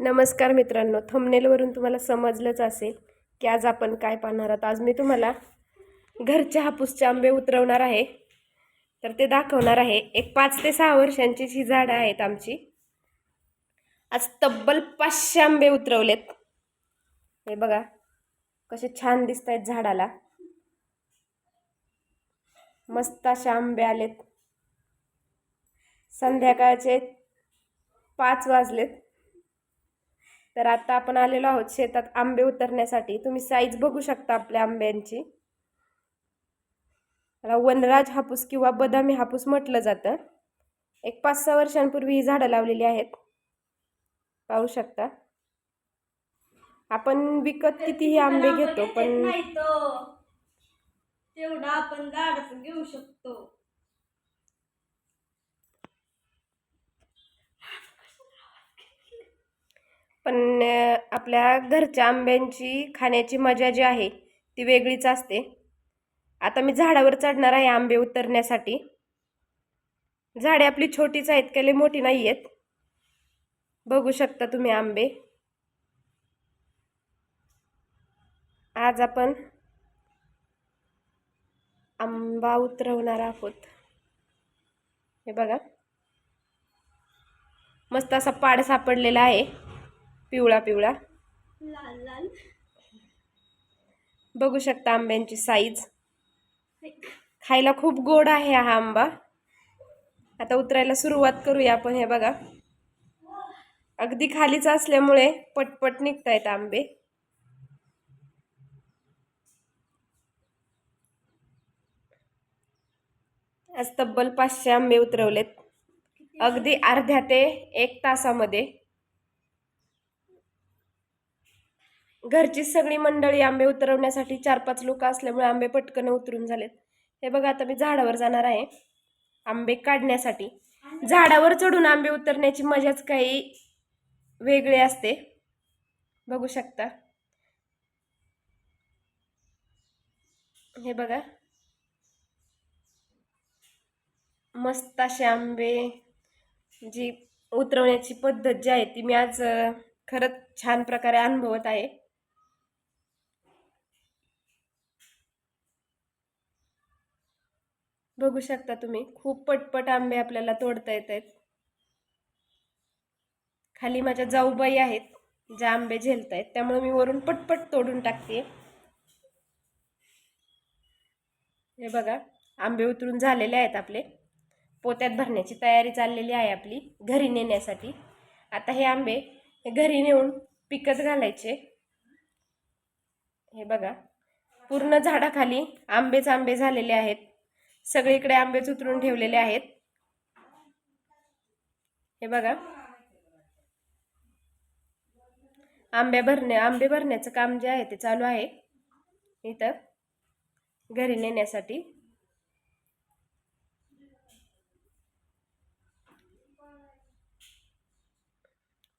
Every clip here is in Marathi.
नमस्कार मित्रांनो थंबनेलवरून तुम्हाला समजलंच असेल की आज आपण काय पाहणार आहोत. आज मी तुम्हाला घरच्या हापूसचे आंबे उतरवणार आहे. तर ते दाखवणार आहे. एक पाच ते सहा वर्षांची ही झाडं आहेत आमची. आज तब्बल पाचशे आंबे उतरवलेत. हे बघा कसे छान दिसत आहेत झाडाला. मस्त असे आंबे आलेत. संध्याकाळचे पाच वाजलेत. तर आता आपण आलेलो आहोत शेतात आंबे उतरण्यासाठी. तुम्ही साईज बघू शकता आपल्या आंब्यांची. त्याला वनराज हापूस किंवा बदामी हापूस म्हटलं जातं. एक पाच सहा वर्षांपूर्वी ही झाडं लावलेली आहेत. पाहू शकता. आपण विकत कितीही आंबे घेतो पण तेवढा आपण झाडाचं घेऊ शकतो. पण आपल्या घरच्या आंब्यांची खाण्याची मजा जी आहे ती वेगळीच असते. आता मी झाडावर चढणार आहे आंबे उतरण्यासाठी. झाडे आपली छोटीच आहेत का लई मोठी नाही आहेत? बघू शकता तुम्ही आंबे. आज आपण आंबा उतरवणार आहोत. हे बघा. मस्त असा पाड सापडलेला आहे. पिवळा पिवळा. लाल लाल. बघू शकता आंब्यांची साईज खायला खूप गोड आहे हा आंबा. आता उतरायला सुरुवात करूया आपण हे बघा. अगदी खालीच असल्यामुळे पटपट निघतायत आंबे. आज तब्बल पाचशे आंबे उतरवलेत. अगदी अर्ध्या ते एक तासामध्ये. घरची सगळी मंडळी आंबे उतरवण्यासाठी चार पाच लोक असल्यामुळे आंबे पटकन उतरून झालेत. हे बघा आता मी झाडावर जाणार आहे. आंबे काढण्यासाठी. झाडावर चढून आंबे उतरण्याची मजाच काही वेगळी असते. बघू शकता. हे बघा. मस्त असे आंबे जी उतरवण्याची पद्धत जी आहे ती मी आज खरंच छान प्रकारे अनुभवत आहे. बघू शकता तुम्ही. खूप पटपट आंबे आपल्याला तोडता येत आहेत. खाली माझ्या जाऊबाई आहेत ज्या आंबे झेलत आहेत. त्यामुळे मी वरून पटपट तोडून टाकते. हे बघा आंबे उतरून झालेले आहेत आपले. पोत्यात भरण्याची तयारी चाललेली आहे आपली घरी नेण्यासाठी. आता हे आंबे हे घरी नेऊन पिकत घालायचे. हे बघा पूर्ण झाडाखाली आंबेच आंबे झालेले आहेत. सगळीकडे आंबेच उतरून ठेवलेले आहेत. हे बघा. आंबे भरणे आंबे भरण्याचं काम जे आहे ते चालू आहे. इथं घरी नेण्यासाठी.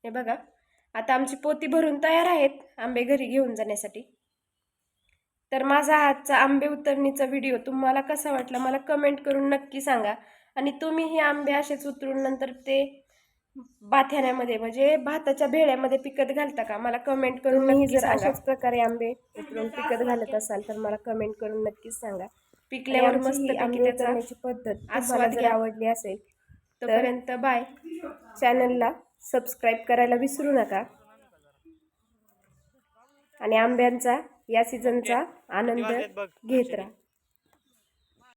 हे बघा. आता आमची पोती भरून तयार आहेत. आंबे घरी घेऊन जाण्यासाठी. तर माझा आजचा आंबे उतरणीचा व्हिडिओ तुम्हाला कसा वाटला मला कमेंट करून नक्की सांगा. आणि तुम्ही हे आंबे असेच उतरून नंतर ते बाथ्याण्यामध्ये म्हणजे भाताच्या भेळ्यामध्ये पिकत घालता का? मला कमेंट करून नक्की जर अशाच प्रकारे आंबे उतरून पिकत घालत असाल तर मला कमेंट करून नक्कीच सांगा. पिकल्यावर मस्त आंबे उतरण्याची पद्धत आस्वाद जर आवडली असेल तोपर्यंत बाय चॅनलला सबस्क्राईब करायला विसरू नका. आणि आंब्यांचा या सीझनचा आनंद घेत राहा.